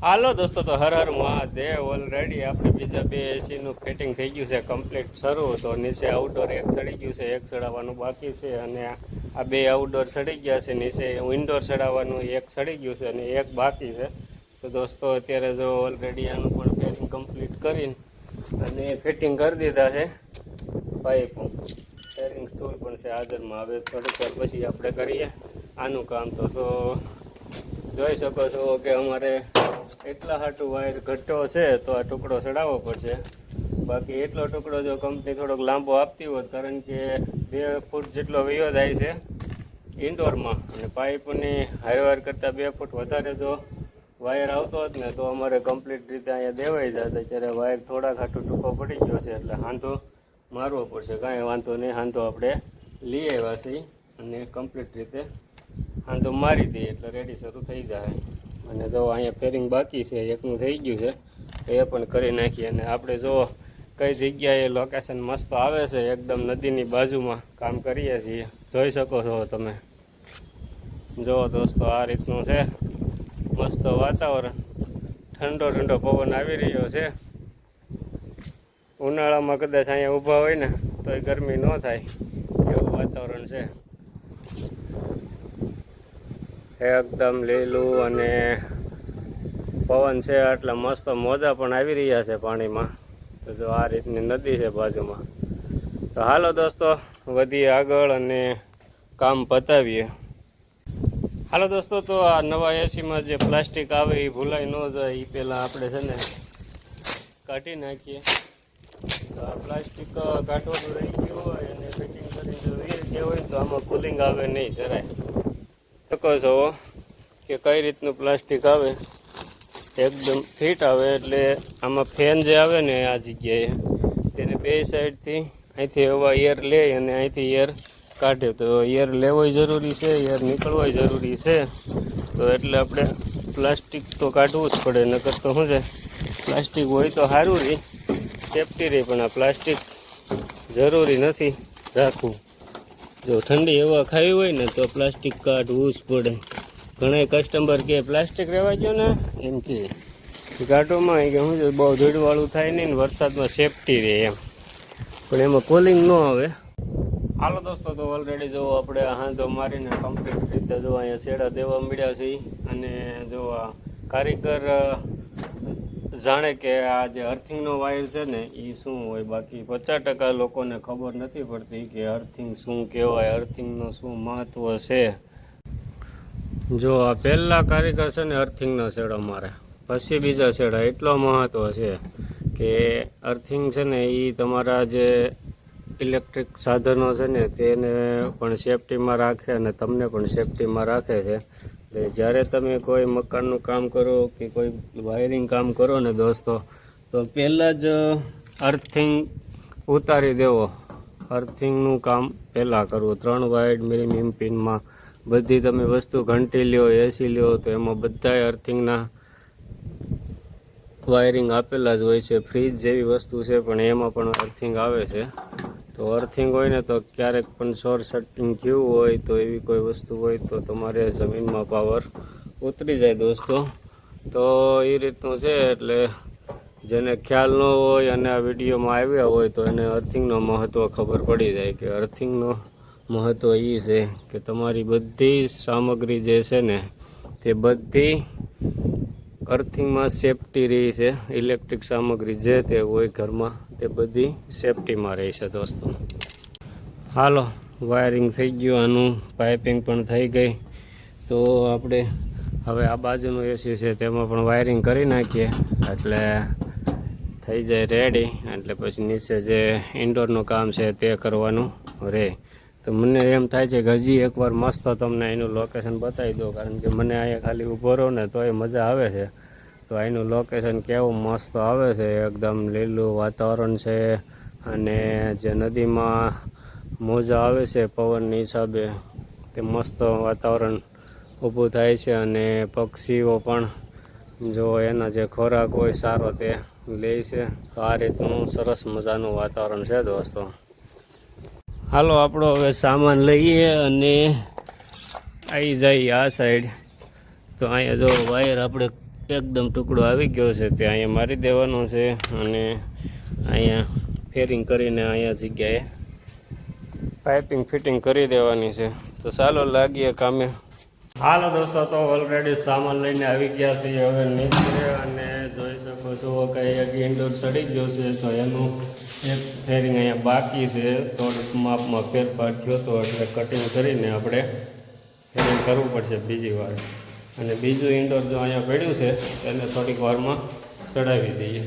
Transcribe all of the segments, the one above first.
હાલો દોસ્તો, તો હર હર મહાદેવ. ઓલરેડી આપણે બીજા બે એસીનું ફિટિંગ થઈ ગયું છે કમ્પ્લીટ શરૂ. તો નીચે આઉટડોર એક ચડી ગયું છે, એક ચડાવવાનું બાકી છે, અને આ બે આઉટડોર ચડી ગયા છે, નીચે ઇન્ડોર ચડાવવાનું એક ચડી ગયું છે, અને એક બાકી છે. તો દોસ્તો, અત્યારે જો ઓલરેડી આનું પણ ફિટિંગ કમ્પ્લીટ કરીને અને ફિટિંગ કરી દીધા છે. પાઇપ ફેરિંગ સ્ટૂલ પણ છે, હાજરમાં. હવે થોડીક વાર પછી આપણે કરીએ. આનું કામ તો જોઈ શકો છો કે અમારે એટલા હાટું વાયર ઘટ્ટો છે તો આ ટુકડો ચડાવવો પડશે. બાકી એટલો ટુકડો જો કંપની થોડોક લાંબો આપતી હોત, કારણ કે બે ફૂટ જેટલો વયો થાય છે ઇન્ડોરમાં. અને પાઇપની હાઈવાર કરતાં બે ફૂટ વધારે જો વાયર આવતો હોત ને, તો અમારે કમ્પ્લીટ રીતે અહીંયા દેવાઈ જતા. ત્યારે વાયર થોડાક હાટું ટૂંકો પડી ગયો છે, એટલે હાંધો મારવો પડશે. કાંઈ વાંધો નહીં, હાંધો આપણે લઈ આવ્યા છીએ અને કમ્પ્લીટ રીતે હાંધો મારી દઈએ એટલે રેડી શરૂ થઈ જાય. અને જો અહીંયા ફેરિંગ બાકી છે, એકનું થઈ ગયું છે એ પણ કરી નાખીએ. અને આપણે જો કઈ જગ્યાએ લોકેશન મસ્ત આવે છે, એકદમ નદીની બાજુમાં કામ કરીએ છીએ. જોઈ શકો છો તમે. જો દોસ્તો, આ રીતનું છે. મસ્ત વાતાવરણ. ઠંડો ઠંડો પવન આવી રહ્યો છે. ઉનાળામાં કદાચ અહીંયા ઊભા હોય ને તો એ ગરમી ન થાય. એવું વાતાવરણ છે. એકદમ લીલું અને પવન છે આટલા મસ્ત મોજા પણ આવી રહ્યા છે પાણીમાં. તો જો આ રીતની નદી છે બાજુમાં. તો હાલો દોસ્તો, વધીએ આગળ અને કામ પતાવીએ. હાલો દોસ્તો, તો આ નવા એસીમાં જે પ્લાસ્ટિક આવે એ ભૂલાઈ ન જાય એ પહેલાં આપણે છે ને કાઢી નાખીએ. આ પ્લાસ્ટિક કાઢવાનું રહી ગયું હોય અને ફિટિંગ કરીને જે હોય તો આમાં કુલિંગ આવે નહીં જરાય. શકો છો કે કઈ રીતનું પ્લાસ્ટિક આવે? એકદમ ફિટ આવે એટલે આમાં ફેન જે આવે ને આ જગ્યાએ, તેને બે સાઈડથી અહીંથી હવા એર લે અને અહીંથી એર કાઢે. તો એર લેવો જરૂરી છે, એર નીકળવાય જરૂરી છે. તો એટલે આપણે પ્લાસ્ટિક તો કાઢવું જ પડે, નકર તો શું છે, પ્લાસ્ટિક હોય તો સારું રહી. સેફટી રહી, પણ આ પ્લાસ્ટિક જરૂરી નથી રાખવું. જો ઠંડી હવા ખાવી હોય ને તો પ્લાસ્ટિક કાઢવું જ પડે. ઘણા કસ્ટમર કે પ્લાસ્ટિક રહેવા જો ને, એમ કે ગાટોમાં કે છે બહુ ધૂળવાળું થાય નહીં ને વરસાદમાં સેફટી રહે એમ. પણ એમાં કોલિંગ ન આવે. હાલો દોસ્તો, તો ઓલરેડી જો આપણે હાંધો મારીને કમ્પ્લીટ રીતે જો અહીંયા છેડા દેવા મળ્યા છે અને જો કારીગર જાણે કે આ જે અર્થિંગનો વાયર છે ને એ શું હોય? બાકી પચાસ ટકા લોકોને ખબર નથી પડતી કે અર્થિંગ શું કહેવાય અર્થિંગનું શું મહત્વ છે. જો આ પહેલા કારીગર છે ને અર્થિંગનો છેડો મારે પછી બીજા છેડા એટલો મહત્વ છે કે અર્થિંગ છે ને એ તમારા જે ઇલેક્ટ્રિક સાધનો છે ને, તેને પણ સેફટીમાં રાખે અને તમને પણ સેફટીમાં રાખે છે. એટલે જ્યારે તમે કોઈ મકાનનું કામ કરો કે કોઈ વાયરિંગ કામ કરો ને દોસ્તો, તો પહેલાં જ અર્થિંગ ઉતારી દેવો. અર્થિંગનું કામ પહેલાં કરવું. ત્રણ વાઇડ મિનિમમ પિનમાં બધી તમે વસ્તુ ઘંટી લ્યો એસી લ્યો, તો એમાં બધાય અર્થિંગના વાયરિંગ આપેલા જ હોય છે. ફ્રીજ જેવી વસ્તુ છે, પણ એમાં પણ અર્થિંગ આવે છે. તો અર્થિંગ હોય ને તો ક્યારેક પણ શોર્ટ સર્ટિંગ થયું હોય તો એવી કોઈ વસ્તુ હોય તો તમારે જમીનમાં પાવર ઉતરી જાય દોસ્તો. તો એ રીતનું છે એટલે જેને ખ્યાલ ન હોય અને આ વિડીયોમાં આવ્યા હોય તો એને અર્થિંગનો મહત્ત્વ ખબર પડી જાય કે અર્થિંગનો મહત્ત્વ એ છે કે તમારી બધી સામગ્રી જે છે ને તે બધી અર્થિંગમાં સેફટી રહી છે. ઇલેક્ટ્રિક સામગ્રી જે તે હોય ઘરમાં, તે બધી સેફટીમાં રહી છે દોસ્તો. હાલો વાયરિંગ થઈ ગયું, આનું પાઇપિંગ પણ થઈ ગઈ. તો આપણે હવે આ બાજુનું એસી છે, તેમાં પણ વાયરિંગ કરી નાખીએ. એટલે થઈ જાય રેડી એટલે પછી નીચે જે ઇન્ડોરનું કામ છે, તે કરવાનું રહે તો મને એમ થાય છે કે હજી એકવાર મસ્ત તમને એનું લોકેશન બતાવી દો કારણ કે મને અહીંયા ખાલી ઊભો રહો ને તોય મજા આવે છે. તો અહીંનું લોકેશન કેવું મસ્ત આવે છે, એકદમ લીલું વાતાવરણ છે અને જે નદીમાં મોજા આવે છે પવનની હિસાબે, તે મસ્ત વાતાવરણ ઊભું થાય છે અને પક્ષીઓ પણ જો એના જે ખોરાક હોય સારો તે લે છે. તો આ રીતનું સરસ મજાનું વાતાવરણ છે દોસ્તો. હાલો, આપણો હવે સામાન લઈએ અને આવી જાય આ સાઈડ તો અહીંયા જો વાયર આપણે એકદમ ટુકડો આવી ગયો છે, તે અહીંયા મારી દેવાનો છે અને અહીંયા ફેરિંગ કરીને અહીંયા જગ્યાએ પાઇપિંગ ફિટિંગ કરી દેવાની છે. તો ચાલો, લાગીએ કામે. હાલો દોસ્તો, તો ઓલરેડી સામાન લઈને આવી ગયા છીએ હવે નીચે અને જોઈ શકો છો, કંઈ એક ઇન્ડોર સડી ગયો છે, તો એનું એક ફેરિંગ અહીંયા બાકી છે. થોડુંક માપમાં ફેરફાર થયો તો એટલે કટિંગ કરીને આપણે ફેરિંગ કરવું પડશે બીજી વાર. અને બીજું ઇન્ડોર જો અહીંયા પડ્યું છે, એને થોડીક વારમાં ચડાવી દઈએ.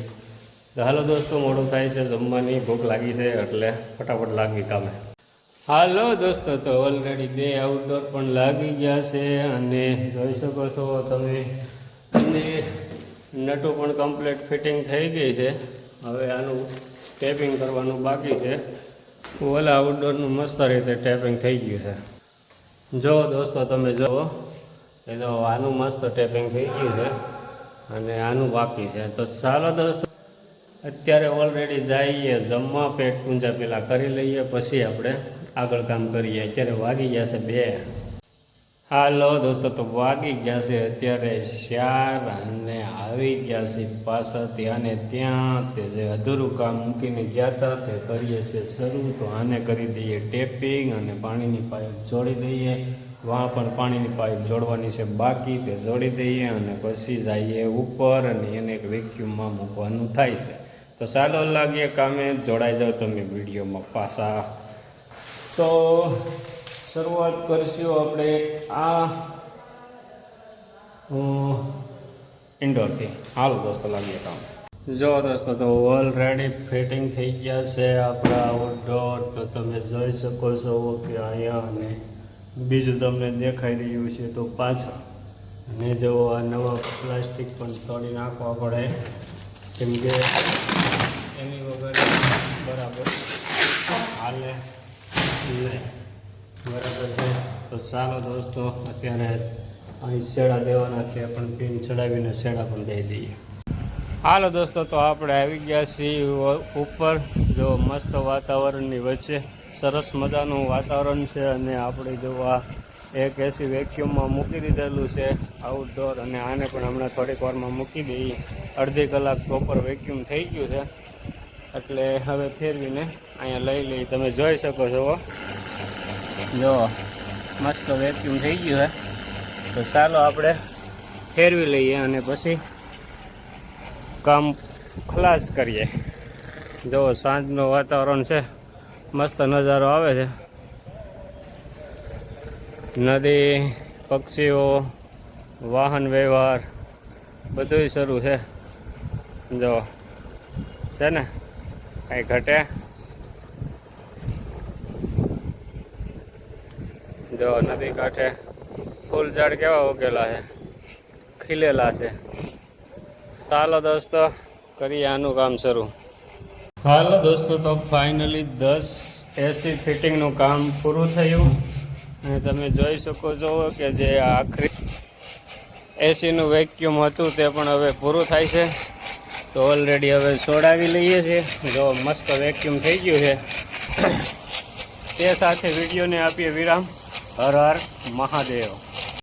તો હાલો દોસ્તો, મોડું થાય છે, જમવાની ભૂખ લાગી છે, એટલે ફટાફટ લાગવી કામે. હાલો દોસ્તો, તો ઓલરેડી બે આઉટડોર પણ લાગી ગયા છે અને જોઈ શકો છો તમે અને નટો પણ કમ્પ્લીટ ફિટિંગ થઈ ગઈ છે. હવે આનું ટેપિંગ કરવાનું બાકી છે. ઓલા આઉટડોરનું મસ્ત રીતે ટેપિંગ થઈ ગયું છે. જો દોસ્તો, તમે જુઓ એ તો આનું મસ્ત ટેપિંગ થઈ ગયું છે અને આનું બાકી છે. તો ચાલો દોસ્તો, અત્યારે ઓલરેડી જઈએ, જમવા પેટ પૂંજા પેલા કરી લઈએ, પછી આપણે આગળ કામ કરીએ, અત્યારે વાગી ગયા છે બે. હાલો દોસ્તો, તો વાગી ગયા છે, અત્યારે ચાર અને આવી ગયા છે પાછળથી અને ત્યાં તે જે અધૂરું કામ મૂકીને ગયા હતા, તે કરીએ છીએ શરૂ. તો આને કરી દઈએ ટેપિંગ અને પાણીની પાઇપ જોડી દઈએ. વાં પણ પાણીની પાઇપ જોડવાની છે બાકી, તે જોડી દઈએ અને પછી જઈએ ઉપર અને એને એક વેક્યુમમાં મૂકવાનું થાય છે. તો ચાલો લાગીએ કામે, જોડાઈ જાઓ તમે વિડીયોમાં પાછા. તો શરૂઆત કરશું આપણે આ ઇન્ડોરથી હાલો દોસ્તો લાગીએ કામ. જો દોસ્તો, તો ઓલરેડી ફિટિંગ થઈ ગયા છે આપણા આઉટડોર તો તમે જોઈ શકો છો કે અહીંયા અને બીજું તમને દેખાઈ રહ્યું છે તો પાછળ. અને જો આ નવા પ્લાસ્ટિક પણ તોડી નાખવા પડે. કેમ કે એની વગર બરાબર. હાલે. બરાબર છે. તો ચાલો દોસ્તો, અત્યારે અહીં શેડા દેવાના છે, પણ પિન ચડાવીને શેડા પણ દઈ દઈએ. હાલો દોસ્તો, તો આપણે આવી ગયા છીએ ઉપર. જો મસ્ત વાતાવરણની વચ્ચે સરસ મજાનું વાતાવરણ છે અને આપણે જો આ એક એસી વેક્યુમમાં મૂકી દીધેલું છે આઉટડોર અને આને પણ હમણાં થોડીક વારમાં મૂકી દઈએ. અડધી કલાક પ્રોપર વેક્યુમ થઈ ગયું છે. એટલે હવે ફેરવીને અહીંયા લઈ લઈ તમે જોઈ શકો છો જો, મસ્ત વેક્યુમ થઈ ગયું હોય તો ચાલો આપણે ફેરવી લઈએ અને પછી કામ ખલાસ કરીએ. જો, સાંજનું વાતાવરણ છે. મસ્ત નજારો આવે છે. નદી, પક્ષીઓ, વાહન વ્યવહાર બધું શરૂ છે. જો, છે ને? કાંઈ ઘટે. જો નદી કાંઠે ફૂલ ઝાડ કેવા ઉગેલા છે? ખીલેલા છે. ચાલો દોસ્તો, કરીએ આનું કામ શરૂ. હાલો દોસ્તો, તો ફાઇનલી દસ એસી ફિટિંગનું કામ પૂરું થયું. અને તમે જોઈ શકો છો કે જે આખરી એસીનું વેક્યુમ હતું તે પણ હવે પૂરું થાય છે. તો ઓલરેડી હવે છોડાવી લઈએ છીએ. જો મસ્ત વેક્યુમ થઈ ગયું છે. તે સાથે વિડીયોને આપીએ વિરામ. હર હર મહાદેવ.